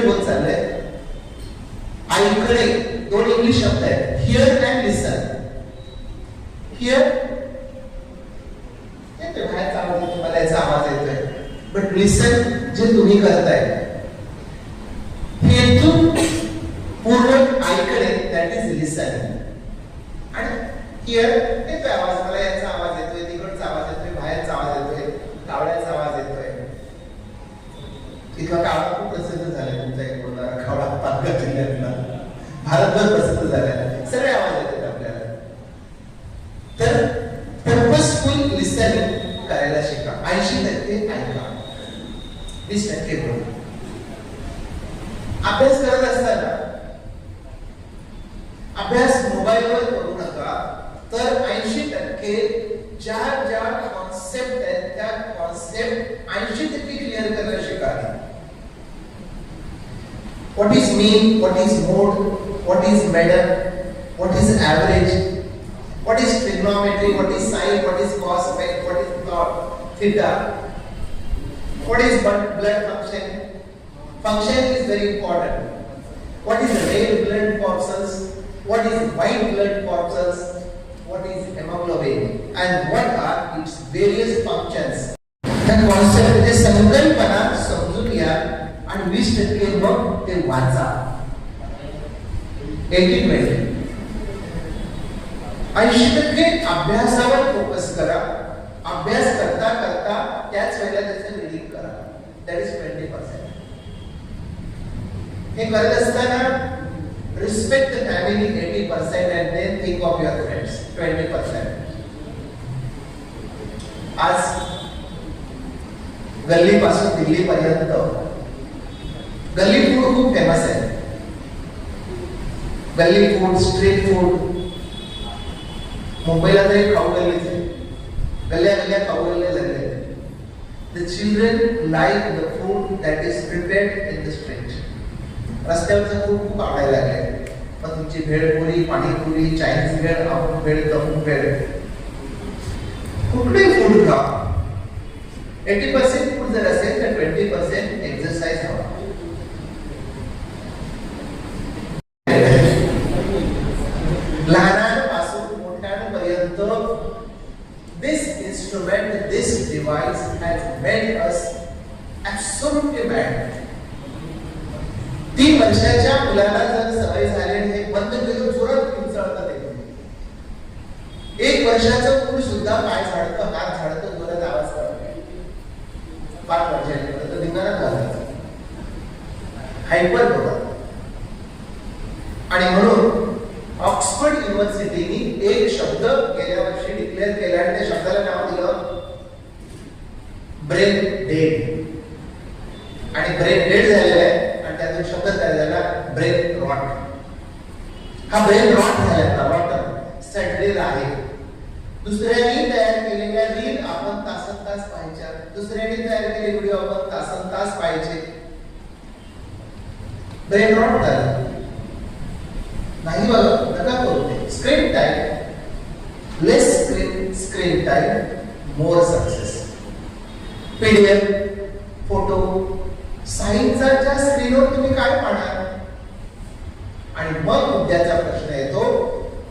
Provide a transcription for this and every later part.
होत चाललंय आईकडे दोन इंग्लिश शब्द आहेत. हिअर अँड लिसन हिअर बाहेरचा आवाज मला याचा आवाज येतोय. बट लिसन जे तुम्ही करताय. हेतून पूर्ण आईकडे दॅट इज लिसन आणि हिअर येतोय आवाज मला याचा आवाज येतोय तिकडचा आवाज येतोय बाहेरचा आवाज येतोय कावड्याचा आवाज येतोय. तिथं कावळा भारतभर प्रसिद्ध झालाय सगळे आवाज़ येतात आपल्याला तर पर्पजफुल लिसनिंग करायला शिका। ऐंशी टक्के ऐका वीस टक्के बोला। अभ्यास करत असताना अभ्यास मोबाईलवर करू नका तर ऐंशी टक्के ज्या ज्या कॉन्सेप्ट आहेत त्या कॉन्सेप्ट ऐंशी टक्के क्लिअर करायला शिका. What is mean, what is mode, what is matter, what is average, what is trigonometry, what is sine, what is cos, what is plot, theta, what is blood blood function. Function is very important. What is red blood corpuscles, what is white blood corpuscles, what is hemoglobin, and what are its various functions. त्या concept म्हणजे संकल्पना समजून घ्या आणि वीस टक्के मग ते वाचा एटी ट्वेंटी ऐंशी टक्के अभ्यासावर फोकस करा। अभ्यास करता करता त्याच वेळेला त्याचं रिडिंग करा। दॅट इज़ ट्वेंटी पर्सेंट हे करत असताना respect the family eighty percent and then think of your friends twenty percent आज गल्ली पासून दिल्ली पर्यंत गल्ली फ़ूड खूप फ़ेमस आहे। गल्ली फ़ूड स्ट्रीट फ़ूड मुंबईला तरी खाऊ गल्लीच आहे गल्ल्या गल्ल्या खाऊ गल्ल्या झाल्या the children like the food that is prepared in the street रस्त्यावरचं food खूप आवडायला लागले. मग तुमची भेळपुरी पाणीपुरी, चायनीज भेळ आपण भेळ तमून भेळ. कुठलेही फ़ूड खा. एटी पर्सेंट फ़ूड जर असेल तर twenty percent device has made us absolutely mad. ती तीन मुलाला जर सवय झाली आणि हे बंद केलं जोरात किंचाळतात एक वर्षाचं मूल सुद्धा पाय झाडतं हात झाडतं जोरात आवाज करतं पाच वर्षाच्या तर धिंगाणा झाला. हायपर बघा. आणि म्हणून ऑक्सफर्ड युनिव्हर्सिटीनी एक शब्द गेल्या वर्षी डिक्लेअर केला आणि त्या शब्दाला नाव दिलं. ब्रेन डेड आणि ब्रेन डेड झालेला आहे आणि त्यातून शब्द तयार झाला ब्रेन रॉट हा ब्रेन रॉट झाला रॉट सडलेला आहे दुसऱ्यांनी तयार केलेल्या रील आपण तासन तास पाहायच्या. दुसऱ्यांनी तयार केलेले व्हिडिओ आपण तासन तास पाहायचे. ब्रेन रॉट झाला. नाही बघा नका करू ते. Screen type less screen screen type more success PDF photo सायन्सच्या स्क्रीनवर तुम्ही काय पाहणार? आणि मग उद्याचा प्रश्न येतो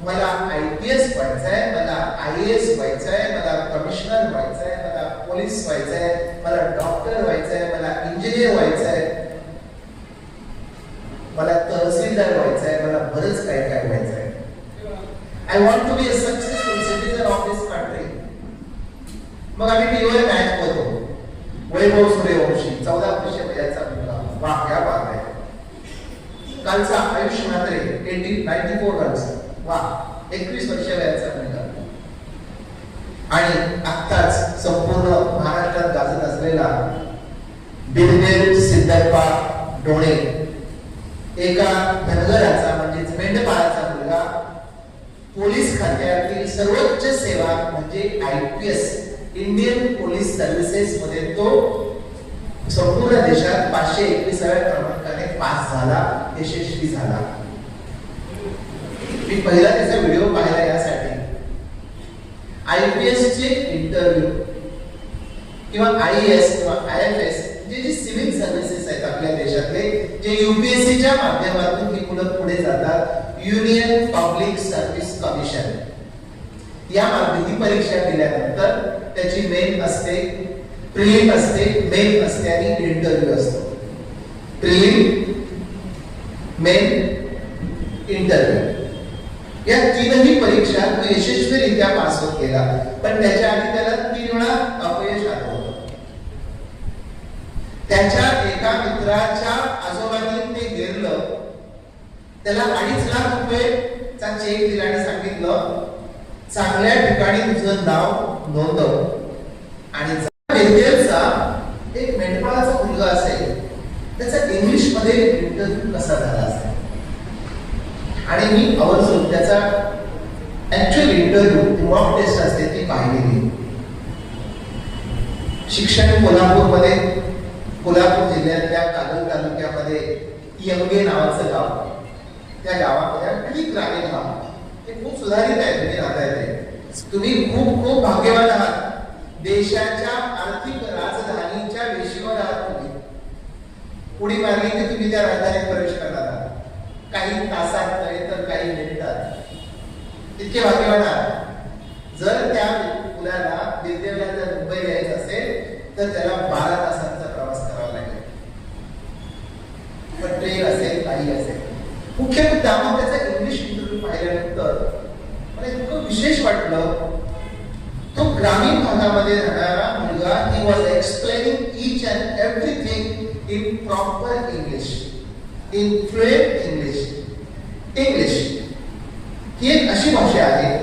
मला आय पी एस व्हायचंय मला आय एस व्हायचंय मला कमिशनर व्हायचंय मला पोलीस व्हायचंय मला डॉक्टर व्हायचंय मला इंजिनियर व्हायचंय मला तहसीलदार व्हायचंय मला बरंच काय काय व्हायचंय. I want to be a successful citizen of this country मग आम्ही टीव्हीवर मॅच बघतो वैभव सूर्यवंशी चौदा वर्ष वयाचा मुलगा वा क्या बात आहे कालचा Ayush Mhatre eighty ninety four runs वा एकवीस वर्ष वयाचा मुलगा आणि आत्ताच संपूर्ण महाराष्ट्रात गाजत असलेला बिरदेव सिद्धप्पा डोळे एका धनगराचा म्हणजेच मेंढपाळाचा मुलगा पोलीस खात्यातील सर्वोच्च सेवा म्हणजे I P S Indian police services मध्ये तो संपूर्ण देशात पाचशे एकविसाव्या क्रमांकाने पास झाला यशस्वी झाला. मी पहिला त्याचा व्हिडिओ पाहिला यासाठी. आय पी एस चे इंटरव्ह्यू किंवा आय एस किंवा आय एफ एस जे जे सिव्हिल सर्व्हिसेस आहेत आपल्या देशातले जे युपीएससीच्या माध्यमातून ही मुलं पुढे जातात युनियन पब्लिक सर्व्हिस कमिशन या माध्यमिक परीक्षा दिल्यानंतर त्याची मेन असते प्रिलिम असते मेन असते आणि इंटरव्ह्यू असतो. प्रिलिम मेन इंटरव्ह्यू या तीनही परीक्षा तो यशस्वीरित्या पास होत गेला पण त्याच्या आधी त्याला तीन वेळा अपयश आलं होतं. त्याच्या एका मित्राच्या आजोबांनी ते घेरलं. त्याला अडीच लाख रुपयेचा चेक दिला आणि सांगितलं चांगल्या ठिकाणी तुझं नाव नोंदव. आणि एक मेंढपाळाचा मुलगा असेल त्याचा इंग्लिशमध्ये इंटरव्ह्यू कसा झाला असेल? आणि मी आवर्जून त्याचा ऍक्च्युअल इंटरव्ह्यू मॉक टेस्ट असते ती पाहिलेली. शिक्षण कोल्हापूरमध्ये कोल्हापूर जिल्ह्यातल्या कागल तालुक्यामध्ये यंगे नावाचं गाव त्या गावामध्ये अगदी ग्रामीण गाव ते खूप सुधारित आहे तुम्ही राहताय ते. तुम्ही खूप खूप भाग्यवान आहात. देशाच्या आर्थिक राजधानीच्या वेशीवर आहात तुम्ही. उडी मारली की तुम्ही त्या राजधानीत प्रवेश करणार आहात. काही तासात नव्हे तर काही मिनिटात. इतके भाग्यवान आहात. जर त्या मुलाला दिल्लीला जर मुंबई यायचं असेल तर त्याला बारा तासांचा प्रवास करावा लागेल. पण ट्रेन असेल काही असेल. मुख्य मुद्दा मग त्याचा पाहिल्यानंतर मला इतकं विशेष वाटलं तो ग्रामीण भागामध्ये राहणारा मुलगा he was explaining each and everything in proper English in fluent English English ही एक अशी भाषा आहे.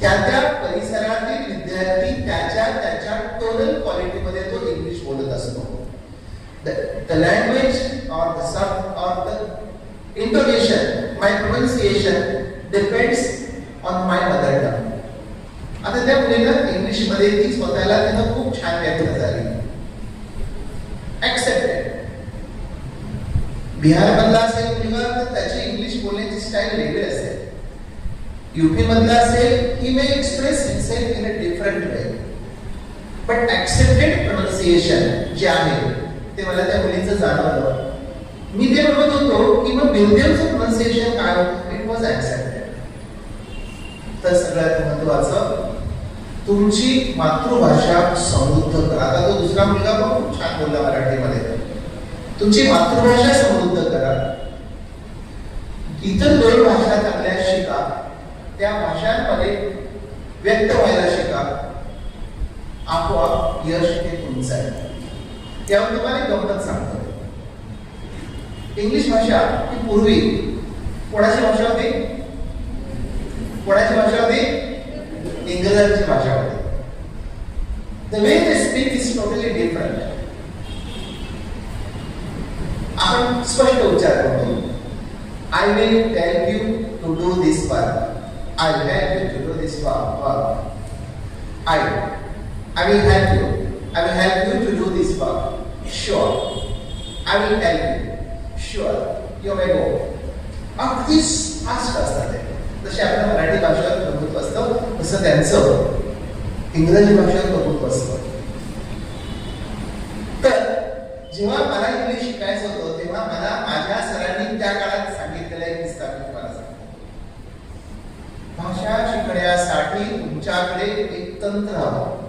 त्या त्या परिसरातील विद्यार्थी त्याच्या त्याच्या टोनल क्वालिटीमध्ये तो इंग्लिश बोलत असतो. The language or the sub or the intonation, my pronunciation depends on my mother tongue. आता त्या मुलीनं इंग्लिशमध्ये ती स्वतःला तिनं खूप छान व्यक्त झाली. ऍक्सेप्टेड बिहार मधला असेल मुलगा तर त्याची इंग्लिश बोलण्याची स्टाईल वेगळी असेल. युपी मधला असेल he may express himself in a different way but accepted pronunciation जे आहे ते मला त्या मुलीचं जाणवलं. मी ते म्हणत होतो की मग बिलदेवचं प्रोनाउन्सिएशन काय होतं? इट वॉज ऍक्सेप्ट तर सगळ्यात महत्वाचं तुमची मातृभाषा समृद्ध करा. आता तो दुसरा मुलगा पण खूप छान बोलला मराठीमध्ये. तुमची मातृभाषा समृद्ध करा. इतर दोन भाषा चांगल्या शिका. त्या भाषांमध्ये व्यक्त व्हायला शिका. आपोआप यश हे तुमचं आहे. त्यावर तुम्हाला एक सांगतो. इंग्लिश भाषा ही पूर्वी कोणाची भाषा होती कोणाची भाषा होती इंग्रजांची भाषा होती the way they speak is totally different आपण स्पष्ट उच्चार करतो I will tell you to do this work I help you to do this work I I will help you. I will help you to do this work. Sure. I will help you. Sure. You may go. अगदी fast असतात ते जसे आपल्या मराठी भाषेवर प्रभुत्व असतं तसं त्यांचं इंग्रजी भाषेवर प्रभुत्व असतं तर जेव्हा मला इंग्लिश शिकायचं होतं तेव्हा मला माझ्या सरांनी त्या काळात सांगितलेलं एक पुस्तक तुम्हाला भाषा शिकण्यासाठी तुमच्याकडे एक तंत्र हवं.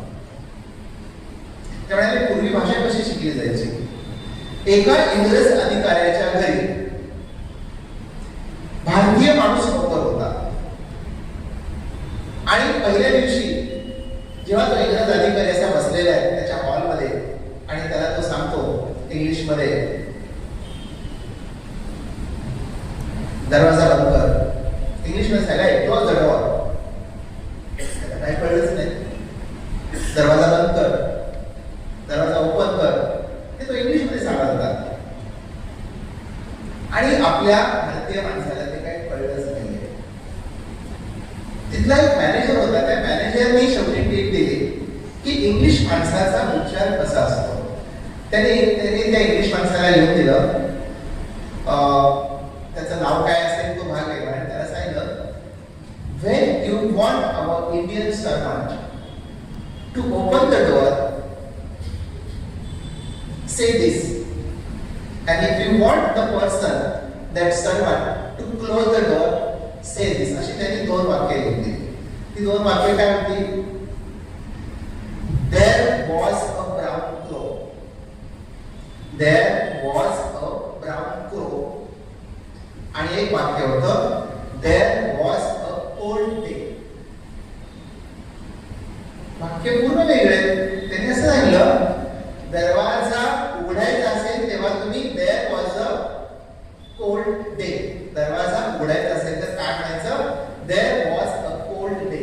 त्यामुळे पूर्वी भाषा कशी शिकली जायची? एका इंग्रज अधिकाऱ्याच्या घरी भारतीय माणूस नोकर होता आणि पहिल्या दिवशी जेव्हा तो इंग्रज अधिकारी असा बसलेला आहे त्याच्या हॉलमध्ये आणि त्याला तो सांगतो इंग्लिशमध्ये दरवाजा बंद कर. इंग्लिशमध्ये सगळा येतो जडवा त्याला काही कळलंच नाही दरवाजा बंद कर दरवाजा ओपन कर हे तो इंग्लिशमध्ये सांगत होता आणि आपल्या भारतीय माणसाला ते काही कळलंच नाहीये तिथला एक मॅनेजर होता त्या मॅनेजरने शेवटी टीप दिली की इंग्लिश माणसाचा उच्चार कसा असतो त्याने त्याने त्या इंग्लिश माणसाला लिहून आणि एक वाक्य होतं there was a old day वाक्य पूर्ण वेगळे त्यांनी असं सांगितलं दरवाजा उघडायचा असेल तेव्हा तुम्ही there was a cold day दरवाजा उघडायचा असेल तर काय म्हणायचं there was a cold day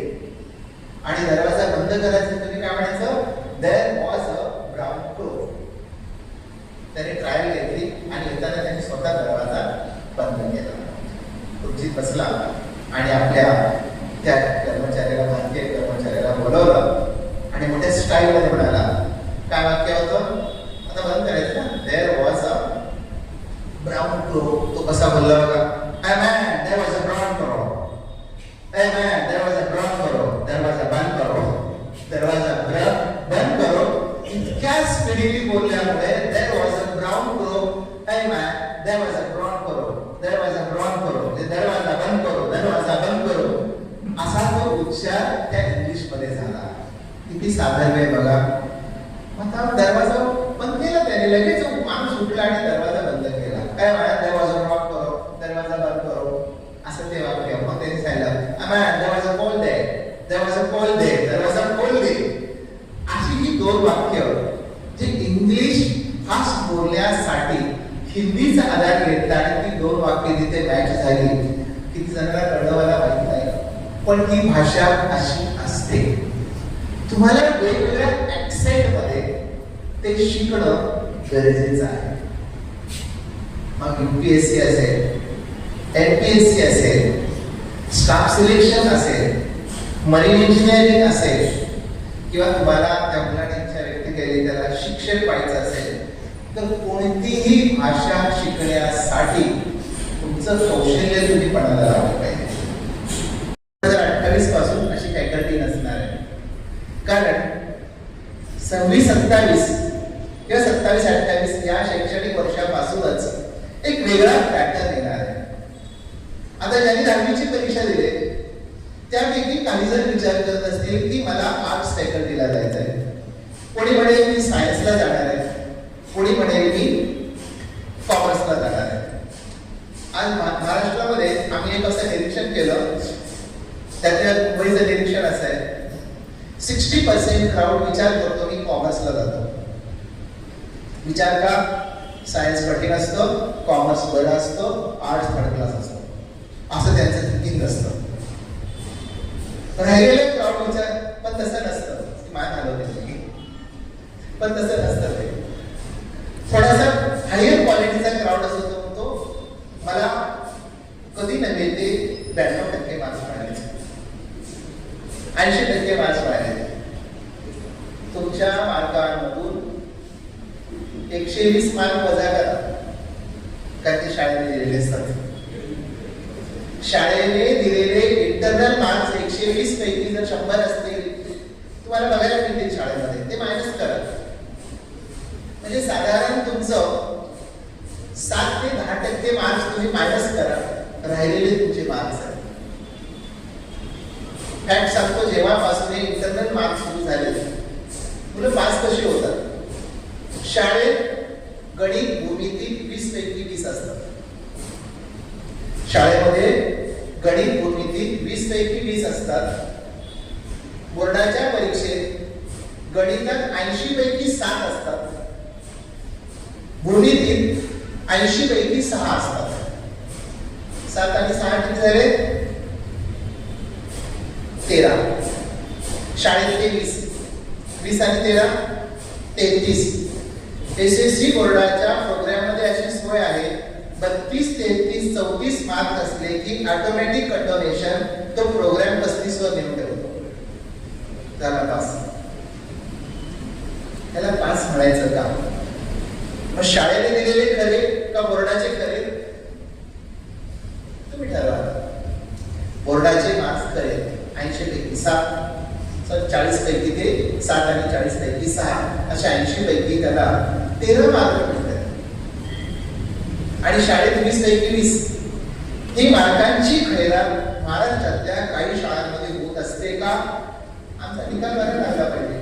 आणि दरवाजा बंद करायचा असेल तुम्ही काय म्हणायचं there was a brown crow त्याने ट्रायल घेतली आणि येताना त्यांनी स्वतः दरवाजा बंद केला खुर्चीत बसला आणि आपल्या त्या कर्मचाऱ्याला भारतीय कर्मचाऱ्याला बोलवलं आणि मोठ्या स्टाईल मध्ये म्हणाला काय वाक्य होतं आता बंद करायचं ना there was a brown crow तो कसा बोलला बघा I man there was a brown crow a man there was a brown करो दरवाजा बंद करो दरवाजा ब्र- बंद करो इतक्या speedily बोलल्यामुळे there was a brown crow a man there was a brown crow दरवाजा ब्राऊन करो म्हणजे दरवाजा बंद करो दरवाजा बंद करो असा तो उच्चार त्या इंग्लिशमध्ये झाला किती साधर्म्य आहे बघा मग आता दरवाजा बंद केला त्याने लगेच माणूस उठला आणि दरवाजा बंद केला काय म्हणा दरवाजा ब्लॉक करो दरवाजा बंद करो असं ते वाक्य मग त्यांनी सांगितलं आम्हाला दरवाजा खोल दे दरवाजा खोल दे दरवाजा खोल दे अशी ही दोन वाक्य जे इंग्लिश फास्ट बोलण्यासाठी हिंदीचा आधार घेतला आणि ती दोन वाक्य झाली की जणांना कळवायला माहीत नाही. पण ती भाषा अशी असते. तुम्हाला वेगवेगळ्या ऍक्सेंटमध्ये ते शिकणं गरजेचं आहे. मग युपीएससी असेल एमपीएससी असेल स्टाफ सिलेक्शन असेल मरीन इंजिनिअरिंग असेल किंवा तुम्हाला त्या मुलांच्या व्यक्ती केली त्याला शिक्षण पाहिजे असेल तर कोणतीही भाषा शिकण्यासाठी तुमचं कौशल्य तुम्ही पणाला लावलं पाहिजे. दोन हजार अठ्ठावीसपासून अशी फॅकल्टी नसणार आहे. कारण सव्वीस सत्तावीस किंवा सत्तावीस अठ्ठावीस या शैक्षणिक वर्षापासूनच एक वेगळा पॅटर्न येणार आहे. आता ज्यांनी दहावीची परीक्षा दिली त्यापैकी काही जण विचार करत असतील की मला आर्ट्स फॅकल्टीला जायचं आहे. कोणी म्हणेल मी सायन्सला जाणार आहे. कोणी म्हणेल मी कॉमर्सला जाणार आहे. आज महा- महाराष्ट्रामध्ये आम्ही एक असं निरीक्षण केलं. त्याच्या मुंबईचं निरीक्षण असं आहे. सिक्स्टी पर्सेंट क्राऊड विचार करतो की कॉमर्सला जातो. विचार का? सायन्स कठीण असतं कॉमर्स बरं असतं आर्ट्स थर्ड क्लास असतो. असं त्यांचं थिंकिंग असतं. राहिलेलं क्राऊड विचार पण तसं नसतं. मान हलवते तुम्ही. पण तसं नसतं ते थोडासा हायर क्वालिटीचा क्राऊड असतो तो म्हणतो मला कधी नव्हे ते ब्याण्णव टक्के मार्क्स मिळाले ऐंशी टक्के मार्क्स मिळाले तुमच्या मार्कांमधून एकशे वीस मार्क वजा करा. का ते शाळेने दिलेले असतात. शाळेने दिलेले इंटरनल मार्क्स एकशे वीस पैकी जर शंभर असतील तुम्हाला बघायला मिळतील शाळेमध्ये. ते मायनस करा. म्हणजे साधारण तुमचं सात ते दहा टक्के मार्क्स तुम्ही मायनस करा. राहिलेले तुमचे मार्क्स. आहेत फॅक्ट सांगतो जेव्हापासून हे इंटरनल मार्क्स सुरू झाले मुलं पास कशी होतात? शाळेत गणित भूमिती वीस पैकी वीस असतात. शाळेमध्ये गणित भूमिती वीस पैकी वीस असतात. बोर्डाच्या परीक्षेत गणितात ऐंशी पैकी सात असतात. भूमितीत ऐंशी पैकी सहा असतात. सात आणि सहा किती झाले? तेरा. शाळेत तेवीस वीस आणि तेरा तेहतीस. एस एस सी बोर्डाच्या प्रोग्राममध्ये अशी सोय आहे बत्तीस तेहतीस चौतीस मार्क असले की ऑटोमॅटिक कंडोनेशन तो प्रोग्राम पस्तीस वर नेऊन ठेवतो. त्याला पास. त्याला पास म्हणायचं का? मग शाळेने दिलेले खरे का बोर्डाचे खरे तुम्ही ठरवा बोर्डाचे मार्क्स खरे ऐंशी पैकी सात चाळीस पैकी ते सात आणि चाळीस पैकी सहा अशा ऐंशी पैकी त्याला तेरा मार्क मिळतात. आणि शाळेत वीस पैकी वीस. ही मार्कांची खैरा महाराष्ट्रातल्या काही शाळांमध्ये होत असते का? आमचा निकाल बघायला लागला पाहिजे.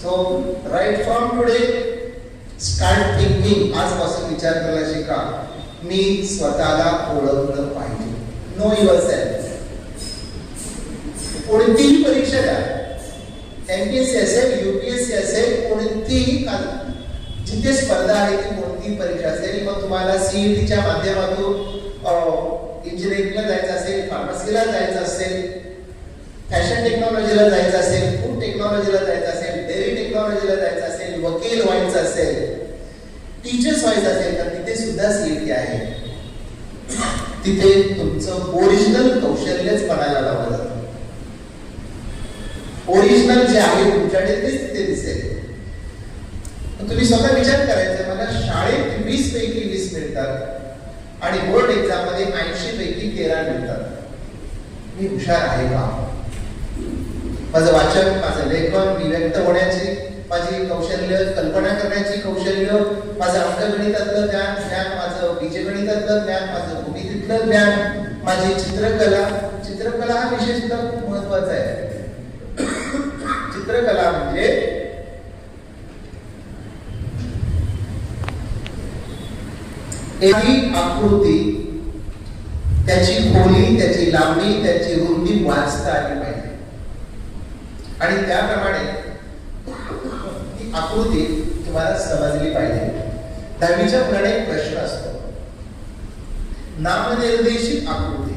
So right from today start thinking आजपासून विचार करायला शिका. मी स्वतःला ओळखलं पाहिजे. नो युअर सेल्फ कोणतीही परीक्षा द्या. एमपीएससी असेल युपीएससी असेल कोणतीही का- जिथे स्पर्धा आहे ती कोणतीही परीक्षा असेल मग तुम्हाला सीईटीच्या माध्यमातून इंजिनिअरिंगला जायचं असेल फार्मसीला जायचं असेल फॅशन टेक्नॉलॉजीला जायचं असेल फूड टेक्नॉलॉजीला जायचं असेल डेअरी टेक्नॉलॉजीला जायचं असेल वकील व्हायचं असेल टीचर्स व्हायचं असेल तर तिथे सुद्धा सीईटी आहे. तिथे तुमचं ओरिजिनल कौशल्यच पणाला लावलं जातं. ओरिजिनल जे आहे तुमच्याकडे तेच तिथे दिसेल. तुम्ही स्वतः विचार करायचा मला शाळेत वीस पैकी वीस मिळतात आणि बोर्ड एक्झाममध्ये ऐंशी पैकी तेरा मिळतात. मी हुशार आहे का? माझं वाचन माझं लेखन मी व्यक्त होण्याची माझी कौशल्य कल्पना करण्याची कौशल्य माझं अंकगणितातलं ज्ञान ज्ञान माझं बीजगणितातलं ज्ञान माझं भूमितीतलं ज्ञान माझी चित्रकला. चित्रकला हा विषय सुद्धा खूप महत्त्वाचा आहे. चित्रकला म्हणजे आकृती त्याची खोली त्याची लांबी त्याची रुंदी वाचता आली पाहिजे. आणि त्याप्रमाणे ती आकृती तुम्हाला समजली पाहिजे. दहावीच्या पुढे एक प्रश्न असतो. नामनिर्देशित आकृती.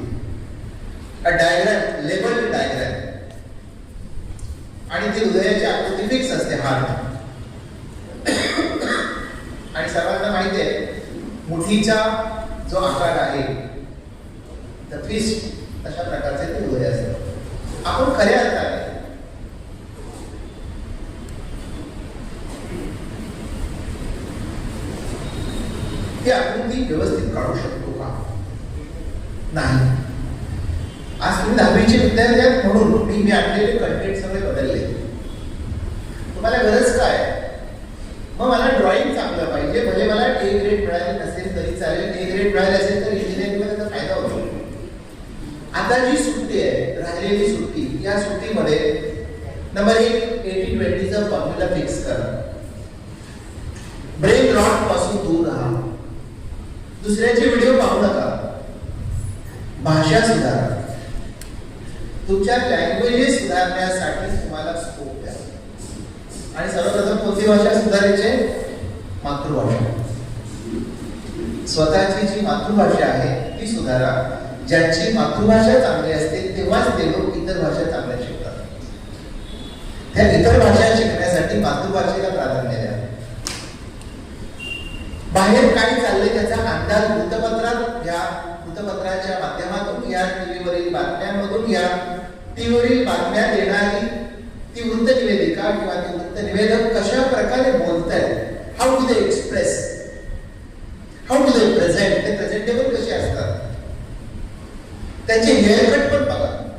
अ डायग्राम लेबल डायग्राम आणि ती हृदयाची आकृती फिक्स असते हात. आणि सर्वांना माहिती आहे मुठीचा जो आकार आहे तर फिस्ट अशा प्रकारचे ते हृदय असते. आपण खऱ्या अर्थाने ती आकृती व्यवस्थित काढू शकतो का? नाही. आज तुम्ही दहावीचे विद्यार्थी आहेत म्हणून मी मी आणलेले कंटेंट सगळे मला गरज काय? मग मला ड्रॉइंग चांगलं पाहिजे. भले मला ए ग्रेड मिळाले नसेल तरी चालेल. ए ग्रेड मिळाले असेल तर इंजिनिअरिंग त्याचा फायदा होतो. आता जी सुट्टी आहे राहिलेली सुट्टी या सुट्टीमध्ये नंबर एक एटी ट्वेंटीचा फॉर्म्युला फिक्स करा. ब्रेन रॉटपासून दूर राहा. दुसऱ्याचे व्हिडिओ पाहू नका. भाषा सुधारा. तुमच्या लँग्वेजेस सुधारण्यासाठी आणि सर्वप्रथम कोणती भाषा सुधारायची? मातृभाषा. स्वतःची जी मातृभाषा आहे ती सुधारा. ज्यांची मातृभाषा चांगली असते तेव्हाच ते लोक इतर भाषा चांगल्या शिकतात. त्या इतर भाषा शिकण्यासाठी मातृभाषेला प्राधान्य द्या. बाहेर काय चाललंय त्याचा अंदाज वृत्तपत्रात घ्या. वृत्तपत्राच्या माध्यमातून या टीव्हीवरील बातम्यांमधून या टीव्हीवरील बातम्या देणारी ती वृत्त निवेदिका किंवा ती वृत्त निवेदक कशा प्रकारे बोलत आहेत how to they express how to they present ते प्रेझेंटेबल कसे असतात? त्याचे हेअरकट पण बघा.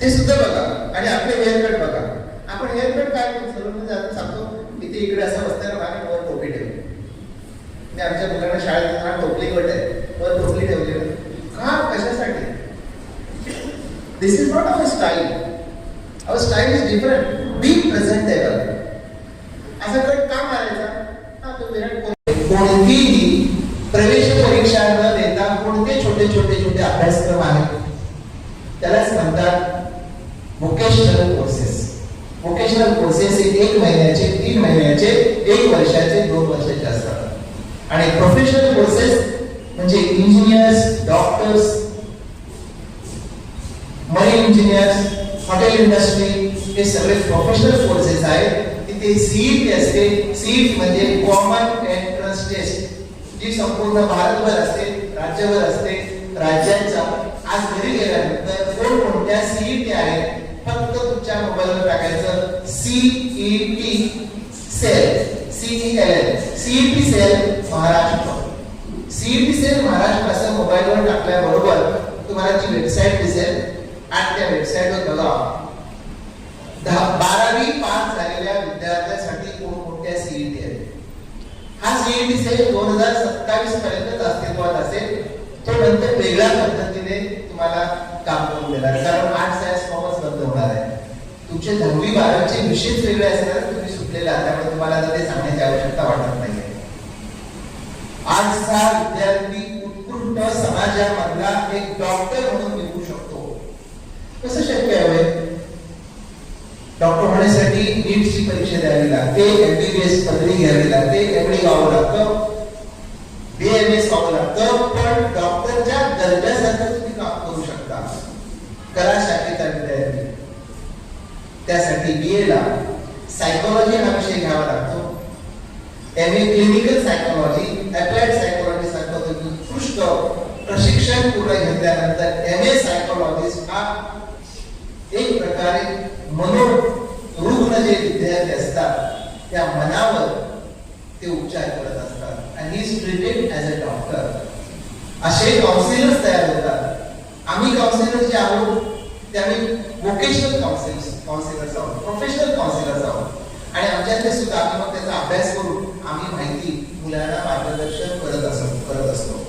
ते सुद्धा बघा. आणि आपले हेअरकट बघा. आपण हेअरकट काय सलून जातो सांगतो. ते इकडे असं बसताना आणि वर टोपी ठेवली. मी आमच्या मुलांना शाळेत असताना टोपली गट आहे. वर टोपली ठेवली. का? कशासाठी? This is not our style our style is different be presentable असा कट का मारायचा? हा तो विराट कोहली. कोणतीही प्रवेश परीक्षा न देता कोणते छोटे छोटे छोटे अभ्यासक्रम आहेत? त्यालाच म्हणतात वोकेशनल कोर्सेस वोकेशनल कोर्सेस हे एक महिन्याचे तीन महिन्याचे एक वर्षाचे दोन वर्षाचे असतात. आणि प्रोफेशनल कोर्सेस म्हणजे engineers doctors marine engineers hotel industry हे सगळे प्रोफेशनल कोर्सेस आहेत. तिथे सीईटी असते. सीईटी म्हणजे कॉमन एंट्रन्स टेस्ट जी संपूर्ण भारतभर असते राज्यभर असते राज्यांचा आज घरी गेल्यानंतर कोण कोणत्या सीईटी आहेत फक्त तुमच्या मोबाईलवर टाकायचं CET cell CEL CET cell Maharashtra. CET cell Maharashtra असं मोबाईलवर टाकल्याबरोबर तुम्हाला जी वेबसाईट दिसेल आणि त्या वेबसाईटवर बघा. दहा बारावी पास झालेल्या विद्यार्थ्यांसाठी कोणकोणत्या सीईटी आहेत? हा सीईटी सेल दोन हजार सत्तावीस पर्यंत अस्तित्वात असेल. तो नंतर वेगळ्या पद्धतीने तुम्हाला काम करून देणार कारण आर्ट सायन्स कॉमर्स बंद होणार आहे. तुमचे दहावी बारावीचे विषयच वेगळे असणार तुम्ही सुटलेला आहात, त्यामुळे तुम्हाला ते सांगण्याची आवश्यकता वाटत नाही आजचा विद्यार्थी उत्कृष्ट समाजामधला एक डॉक्टर म्हणून कसं शक्य आहे डॉक्टर होण्यासाठी नीटची परीक्षा द्यावी लागते एमबीबीएस पदवी घ्यावी लागते एमडी गावं लागतं बीएमएस व्हावं लागतं पण डॉक्टरच्या दर्जासारखं तुम्ही काम करू शकता कला शाखेचा तयारी त्यासाठी बी ला सायकोलॉजी हा विषय घ्यावा लागतो. M A clinical psychology applied psychology सारखं उत्कृष्ट प्रशिक्षण पूर्ण घेतल्यानंतर एम ए सायकोलॉजिस्ट हा प्रकारे मनोरुग्ण जे विद्यार्थी असतात त्या मनावर ते उपचार करत असतात. आणि ही ट्रीटेड ॲज अ डॉक्टर असे काउन्सिलर्स तयार होतात. आम्ही काउन्सिलर जे आहोत ते आम्ही वोकेशनल काउन्सिलर्स काउन्सिलर्स आहोत प्रोफेशनल काउन्सिलर्स आहोत. आणि आमच्यातले सुद्धा आम्ही मग त्याचा अभ्यास करून आम्ही माहिती मुलांना मार्गदर्शन करत असतो करत असतो.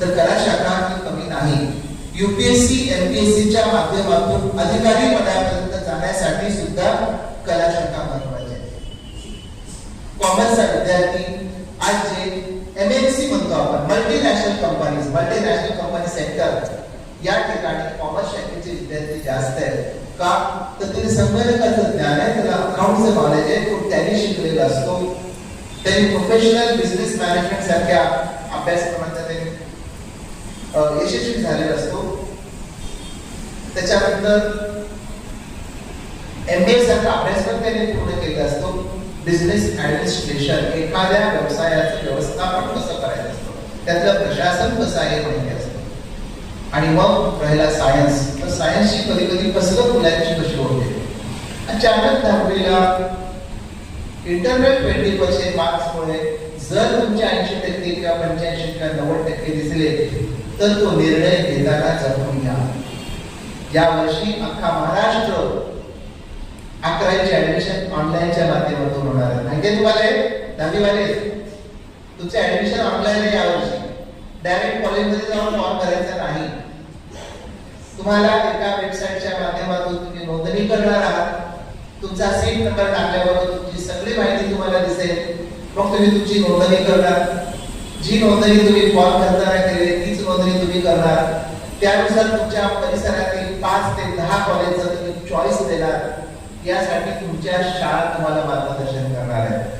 तर कला शाखा ही कमी नाही. युपीएससी एमपीएससी च्या माध्यमातून अधिकारी पदापर्यंत जाण्यासाठी सुद्धा कला शाखा महत्वाची आहे. कॉमर्सचा विद्यार्थी, आज जे एमएनसी म्हणतो आपण multinational companies multinational company sector या ठिकाणी कॉमर्स शाखेचे विद्यार्थी जास्त आहेत. का? तर त्याने संगणकाचं ज्ञान आहे, त्याला अकाउंटचं नॉलेज आहे तो त्यांनी शिकलेला असतो. त्यांनी प्रोफेशनल बिझनेस मॅनेजमेंट सारख्या अभ्यासक्रमाचा यशस्वी झालेला असतो. त्याच्यानंतर एम बी ए सारखा अभ्यासक्रम त्याने पूर्ण केला असतो. बिझनेस ऍडमिनिस्ट्रेशन एखाद्या व्यवसायाचं व्यवस्थापन कसं करायचं असतं? त्यातलं प्रशासन कसं आहे माहिती असतं. आणि मग राहिला सायन्स तर सायन्सची कधी कधी कसलं मुलांची कशी होते अचानक दहावीला इंटरनेट ट्वेंटी पर्सेंट मार्क्समुळे जर तुमचे ऐंशी टक्के किंवा पंच्याऐंशी किंवा नव्वद टक्के दिसले तर तो निर्णय घेताना जपून घ्या. या वर्षी अख्खा महाराष्ट्र अकरावीचे ऍडमिशन ऑनलाईनच्या माध्यमातून होणार आहे. माहिती तुम्हाला? हे? दहावीवाले तुमचे ऍडमिशन ऑनलाईन आहे यावर्षी. डायरेक्ट कॉलेजमध्ये जाऊन फॉर्म करायचा नाही. तुम्हाला एका वेबसाईटच्या माध्यमातून तुम्ही नोंदणी करणार आहात. तुमचा सीट नंबर टाकल्याबरोबर तुमची सगळी माहिती तुम्हाला दिसेल. मग तुम्ही तुमची नोंदणी करणार. जी नोंदणी तुम्ही फॉर्म भरताना केली तीच नोंदणी तुम्ही करणार. त्यानुसार तुमच्या परिसरातील पाच ते दहा कॉलेजचा तुम्ही चॉईस देणार. यासाठी तुमच्या शाळा तुम्हाला मार्गदर्शन करणार आहे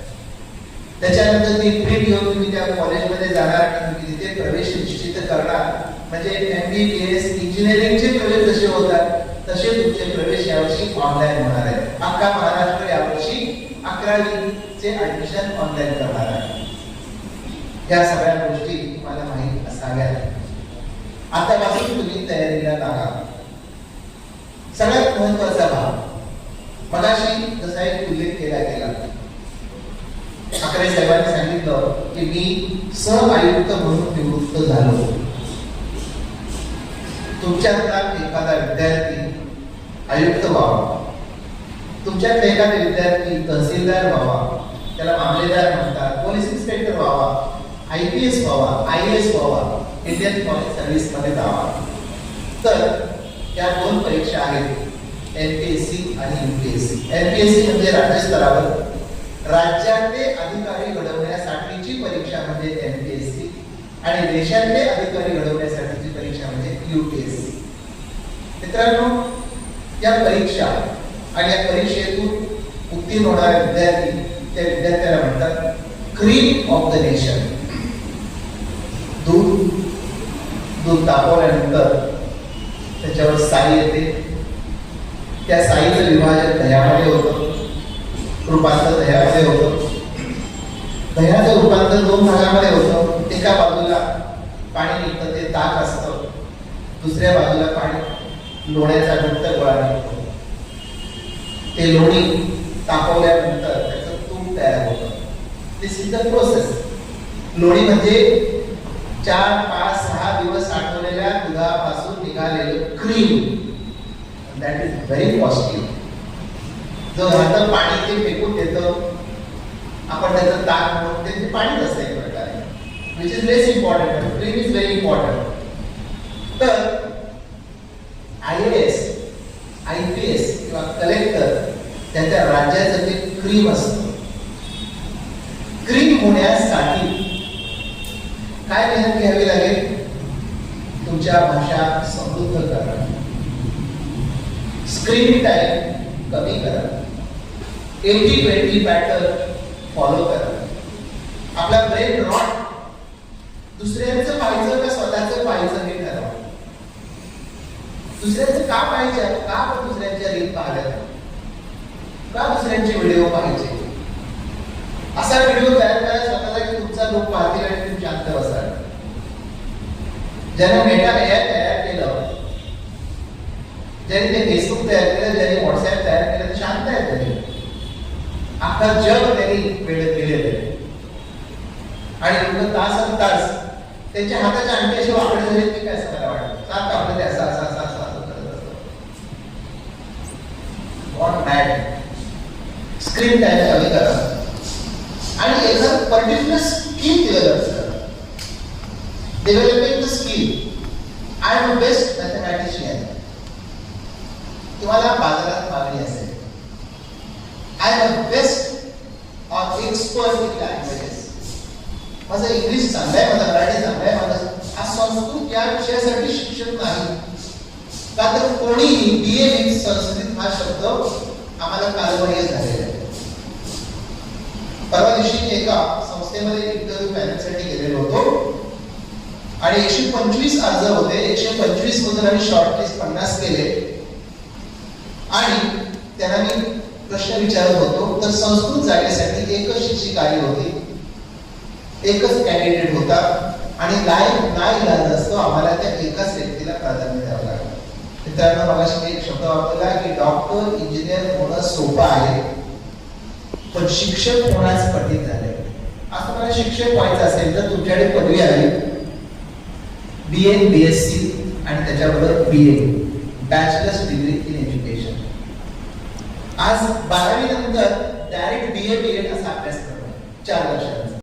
त्याच्यानंतर ती प्रिंट घेऊन तुम्ही त्या कॉलेजमध्ये जाणार आणि तुम्ही तिथे प्रवेश निश्चित करणार. म्हणजे एम बी बी एस इंजिनिअरिंगचे प्रवेश जसे होतात तसे तुमचे प्रवेश यावर्षी ऑनलाईन होणार आहे अख्खा महाराष्ट्र यावर्षी अकरावीचे ऍडमिशन ऑनलाईन करणार आहे. या सगळ्या गोष्टी तुम्हाला माहीत असाव्यात. आतापासून तुम्ही तयारीला लागा. सगळ्यात महत्त्वाचा भाग मगाशी जसा एक उल्लेख केला गेला. ठाकरे साहेबांनी सांगितलं की मी सह आयुक्त म्हणून निवृत्त झालो. तुमच्यातला एखादा विद्यार्थी आयुक्त व्हावा. तुमच्यात एखादा विद्यार्थी तहसीलदार व्हावा. त्याला मामलेदार म्हणतात पोलीस इन्स्पेक्टर व्हावा. आय पी एस व्हावा आय एस व्हावा इंडियन फॉरेन सर्व्हिसमध्ये जावा. तर या दोन परीक्षा आहेत एनपीएससी आणि युपीएससी एनपीएससी म्हणजे राज्य स्तरावर. राज्यातले अधिकारी घडवण्यासाठीची परीक्षा म्हणजे एनपीएससी आणि देशातले अधिकारी घडवण्यासाठीची परीक्षा म्हणजे युपीएससी मित्रांनो या परीक्षा आणि या परीक्षेतून उत्तीर्ण होणारे विद्यार्थी त्या विद्यार्थ्याला म्हणतात क्रीम ऑफ द नेशन दूध दूध तापवल्यानंतर त्याच्यावर साई येते. त्या साईचं विभाजन दह्यामध्ये होतं. रूपांतर दह्यामध्ये होतं. दह्याचं रूपांतर दोन भागामध्ये होतं. एका बाजूला पाणी निघतं ते ताक असतं. दुसऱ्या बाजूला पाणी लोण्याचा घट्ट गोळा निघतो ते लोणी तापवल्यानंतर त्याचं तूप तयार होतं. ते सिद्ध प्रोसेस. लोणी म्हणजे चार पाच सहा दिवस साठवलेल्या दुधापासून निघालेलं cream that is very positive जो राहतं पाणी ते फेकून देतं आपण त्याचं ताक म्हणून ते पाणीच असतं एक प्रकारे. Which is less important cream is very important तर I A S I P S किंवा कलेक्टर त्याच्या राज्याचं ते क्रीम असतं. क्रीम होण्यासाठी काय मेहनत घ्यावी लागेल? तुमच्या भाषा समृद्ध करा. स्क्रीन टाइम कमी करा. एटी ट्वेंटी पॅटर्न फॉलो करा. आपला ब्रेन रॉट दुसऱ्यांचं पाहिजे का स्वतःचं पाहायचं हे ठरवा. दुसऱ्यांचं का पाहिजे का आपण दुसऱ्यांच्या रील पाहिल्या का दुसऱ्यांचे व्हिडिओ पाहायचे? असा व्हिडिओ तयार करा स्वतःला की तुमचा लोक पाहतील आणि तुम्ही शांत बसाल ज्याने मेटा एआय तयार केलं ज्यांनी ते फेसबुक तयार केलं ज्यांनी व्हॉट्सअप तयार केलं ते शांत आहे त्यांनी अख्खा जग त्यांनी वेळ दिलेलं आहे आणि लोक तास तास त्यांच्या हाताच्या अंगठी असे वाकडे झाले ते काय असं मला वाटतं सात आपलं ते असं असं असं असं असं करत असतं What mad? स्क्रीन टाइम कमी करा आणि एखादं पर्टिक्युलर स्किल डेव्हलप करा developing the skill I'm best mathematician तुम्हाला बाजारात मागणी असेल. I'm best or expert in languages माझं इंग्लिश चांगलं आहे माझं मराठी चांगलं आहे माझं हा संस्कृत या विषयासाठी शिक्षण नाही. का तर कोणीही बी ए संस्कृत हा शब्द आम्हाला कालबाह्य झालेला आहे. परवा दिवशी एका संस्थेमध्ये इंटरव्ह्यू पॅनलसाठी गेलेलो होतो. आणि एकशे पंचवीस अर्ज होते. एकशे पंचवीस मधून आम्ही शॉर्टलिस्ट पन्नास केले. आणि त्यांना मी प्रश्न विचारत होतो तर संस्कृत जागेसाठी एकच शिक्षिकारी होती. एकच कॅन्डिडेट होता. आणि काय नाही इलाज असतो? आम्हाला त्या एकाच व्यक्तीला प्राधान्य द्यावं लागलं मित्रांनो मला एक शब्द वापरला की डॉक्टर इंजिनियर होणं सोपं आहे. पण शिक्षक होण्यास कठीण झाले असं मला शिक्षक व्हायचं असेल तर तुमच्याकडे पदवी आली B N B S C आणि त्याच्याबरोबर B A bachelor's degree in education आज बारावी नंतर direct B A B Ed असा अभ्यास करतो चार वर्षात.